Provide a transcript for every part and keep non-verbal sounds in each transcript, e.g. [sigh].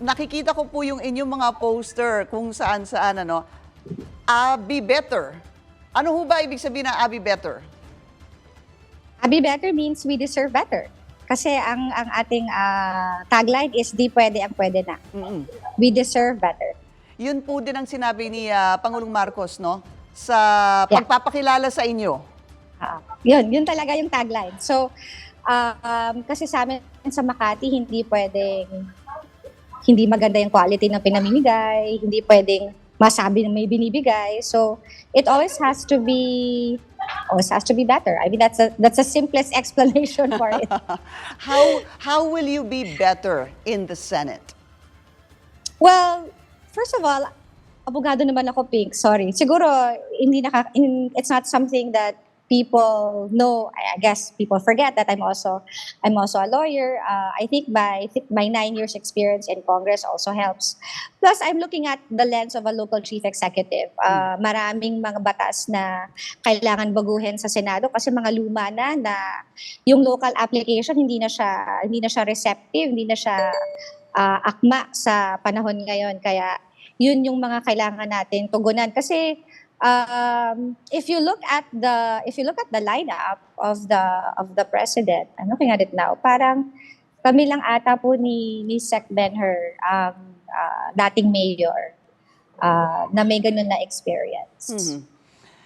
nakikita ko po yung inyong mga poster kung saan-saan, ano, Abi Better. Ano ho ba ibig sabihin ng Abi Better? Abi better means we deserve better. Kasi ang ang ating ah, tagline is di pwede ang pwede na. Mm-mm. We deserve better. Yun po din ang sinabi ni ah, Pangulong Marcos, no? Sa pagpapakilala sa inyo. Ah, yun, yun talaga yung tagline. So, ah, um, kasi sa amin sa Makati, hindi pwedeng hindi maganda yung quality ng pinamimigay, hindi pwedeng masabi na may binibigay. So, it always has to be always has to be better. I mean, that's a, that's the simplest [laughs] explanation for it. [laughs] How how will you be better in the Senate? Well, first of all, abogado naman ako, Pink. Sorry. Siguro, hindi naka, in, it's not something that people know. I guess people forget that I'm also I'm also a lawyer. Uh, I think my my nine years experience in Congress also helps. Plus, I'm looking at the lens of a local chief executive. Uh, maraming mga batas na kailangan baguhin sa Senado kasi mga luma na na yung local application hindi na siya hindi na siya receptive, hindi na siya ah, akma sa panahon ngayon. Kaya yun yung mga kailangan natin tugunan. Kasi um, if you look at the if you look at the lineup of the of the president, I'm looking at it now, parang kami lang ata po ni, ni Sec Benher, um, ah, dating mayor, ah, na may ganun na experience. Mhm.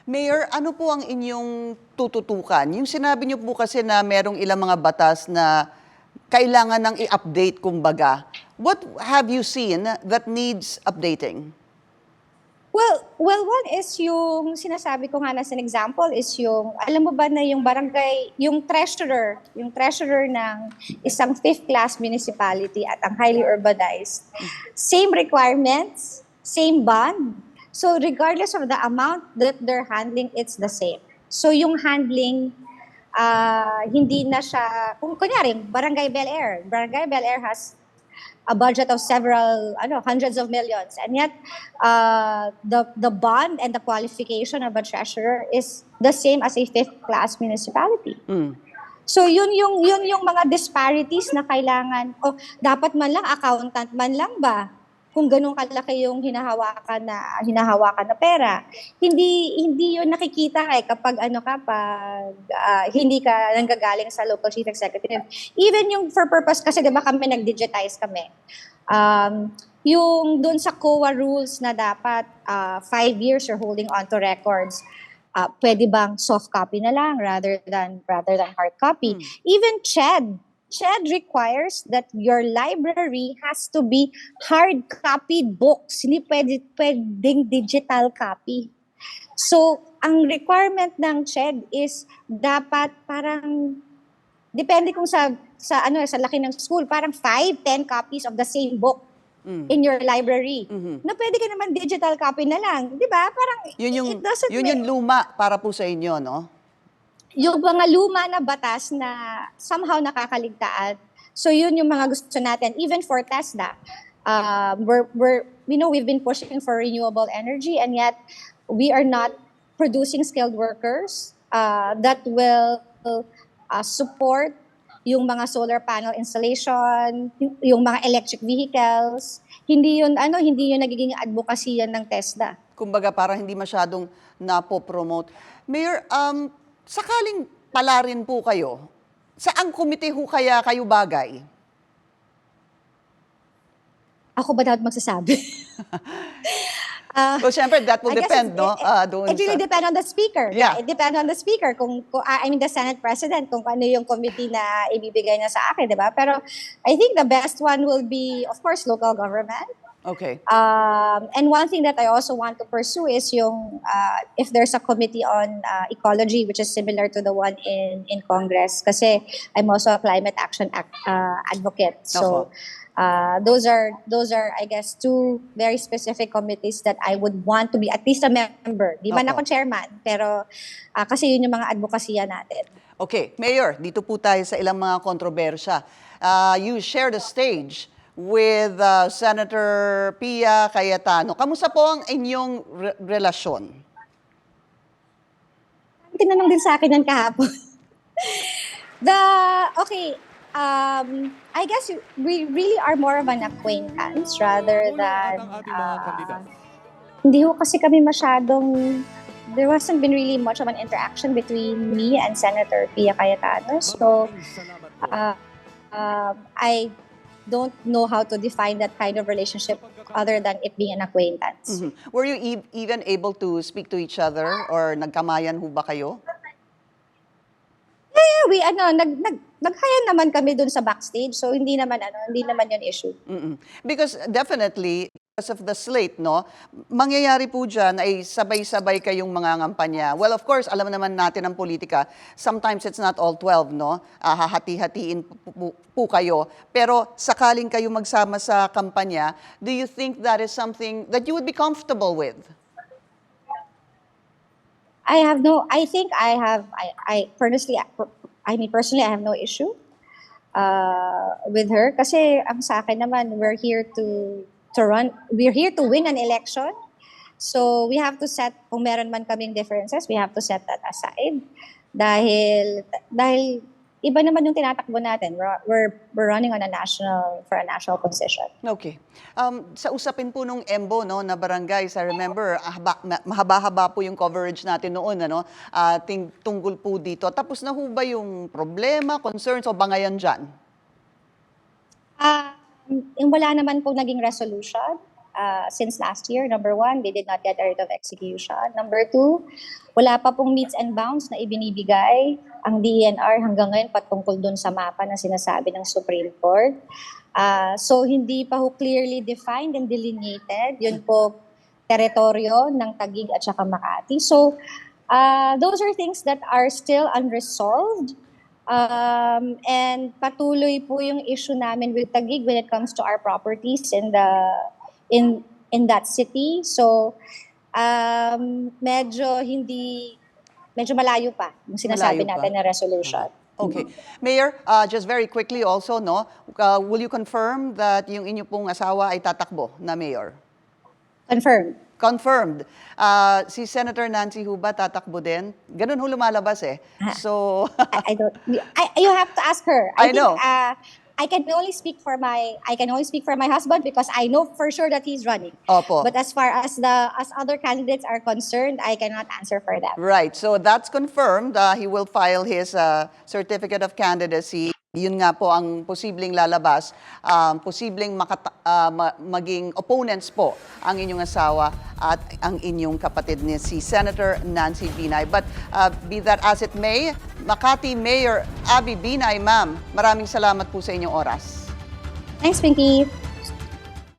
Mayor, ano po ang inyong tututukan? Yung sinabi niyo po kasi na merong ilang mga batas na kailangan ng i-update kumbaga. What have you seen that needs updating? Well, well, one is yung sinasabi ko nga na an example is yung, alam mo ba na yung barangay, yung treasurer, yung treasurer ng isang fifth class municipality at ang highly urbanized, same requirements, same bond. So regardless of the amount that they're handling, it's the same. So yung handling, ah, hindi na siya, kung kunyari, Barangay Bel Air, Barangay Bel Air has a budget of several ano hundreds of millions. And yet uh, the the bond and the qualification of a treasurer is the same as a fifth class municipality. Mm. so yun yung yun yung mga disparities na kailangan. O dapat man lang accountant man lang ba kung ganun kalaki yung hinahawakan na hinahawakan na pera hindi hindi yun nakikita eh kapag ano ka pag ah, hindi ka nanggagaling sa local chief executive. Even yung for purpose kasi 'di ba kami nag-digitize kami. Um yung doon sa COA rules na dapat ah, five years you're holding on to records ah, pwede bang soft copy na lang rather than rather than hard copy? Hmm. even CHED CHED requires that your library has to be hard copied books hindi pwede pwedeng digital copy so ang requirement ng CHED is dapat parang depende kung sa sa ano sa laki ng school parang 5 10 copies of the same book Mm. in your library Mhm. na pwede ka naman digital copy na lang di ba parang Yun yung, it doesn't yun make- yung luma para po sa inyo, no? Yung mga luma na batas na somehow nakakaligtaan. So yun yung mga gusto natin. Even for TESDA, um, we're, we're, we know we've been pushing for renewable energy and yet we are not producing skilled workers uh, that will uh, support yung mga solar panel installation, yung mga electric vehicles. Hindi yun, ano, hindi yun nagiging advocacy yan ng TESDA. Kumbaga parang hindi masyadong napo-promote. Mayor, um, sakaling pala rin po kayo, saang komite ho kaya kayo bagay? Ako ba dapat magsasabi? [laughs] Ah, Well, syempre, that will depend, no? It, Ah, doon it really sa- depend on the speaker. Yeah. It depends on the speaker. Kung, kung ah, I mean, the Senate President, kung ano yung committee na ibibigay na sa akin, di ba? Pero I think the best one will be, of course, local government. Okay. Um, and one thing that I also want to pursue is yung, uh, if there's a committee on uh, ecology, which is similar to the one in, in Congress. Kasi I'm also a climate action ac- uh, advocate. So, uh, those are those are I guess two very specific committees that I would want to be at least a member. Di man Opo. ako chairman, pero ah, kasi yun yung mga advokasya natin. Okay, Mayor, dito po tayo sa ilang mga kontrobersya. Uh, you share the stage with uh, Senator Pia Cayetano. Kamusta po ang inyong re- relasyon? Tinanong din sa akin yan kahapon. [laughs] The, okay, Um, I guess we really are more of an acquaintance rather than uh, hindi ho kasi kami masyadong there hasn't been really much of an interaction between me and Senator Pia Cayetano. So uh, uh, I don't know how to define that kind of relationship other than it being an acquaintance. Mhm. Were you e- even able to speak to each other or nagkamayan ho ba kayo? Yeah, we ano nag nag naghayan naman kami dun sa backstage. So hindi naman ano, hindi naman 'yon issue. Mm-mm. Because definitely, because of the slate, no, mangyayari po dyan ay sabay-sabay kayong mga ngampanya. Well, of course, alam naman natin ang politika, sometimes it's not all 12, no? Ah, hahati-hatiin po- po kayo. Pero sakaling kayo magsama sa kampanya, do you think that is something that you would be comfortable with? I have no. I think I have. I, I personally. I mean, personally, I have no issue uh, with her. Kasi ang sa akin naman, we're here to to run. We're here to win an election. So we have to set. Kung meron man kaming differences, we have to set that aside. Dahil dahil iba naman yung tinatakbo natin. We're we're, we're running on a national for a national position. Okay. Um, sa usapin po nung EMBO no, na barangays, I remember, ahaba- ma- mahaba-haba po yung coverage natin noon, ano, ah, ting- tungkol po dito. Tapos na ho ba yung problema, concerns, o bangayan dyan? Um, yung wala naman po naging resolution uh, since last year. Number one, they did not get a writ of execution. Number two, wala pa pong meets and bounds na ibinibigay ang DENR hanggang ngayon patungkol dun sa mapa na sinasabi ng Supreme Court. Uh, so, hindi pa ho clearly defined and delineated. Yun po, teritoryo ng Taguig at saka Makati. So, uh, those are things that are still unresolved. Um, and patuloy po yung issue namin with Taguig when it comes to our properties in the in in that city. So um, medyo hindi medyo malayo pa yung sinasabi Malayo pa. natin na resolution. Okay. Mayor, uh, just very quickly also, no, uh, will you confirm that yung inyo pong asawa ay tatakbo na mayor? Confirmed. Confirmed. Uh, si Senator Nancy Huba tatakbo din. Ganun ho lumalabas eh. So, I, I don't. I, you have to ask her. I think, know. Uh, I can only speak for my. I can only speak for my husband because I know for sure that he's running. opo. But as far as the as other candidates are concerned, I cannot answer for them. Right. So that's confirmed. Uh, he will file his uh, certificate of candidacy. Yun nga po ang posibleng lalabas. Um, posibleng makata- uh, ma- maging opponents po ang inyong asawa at ang inyong kapatid ni si Senator Nancy Binay. But uh, be that as it may, Makati Mayor Abby Binay, ma'am, maraming salamat po sa inyong oras. Thanks, Pinky.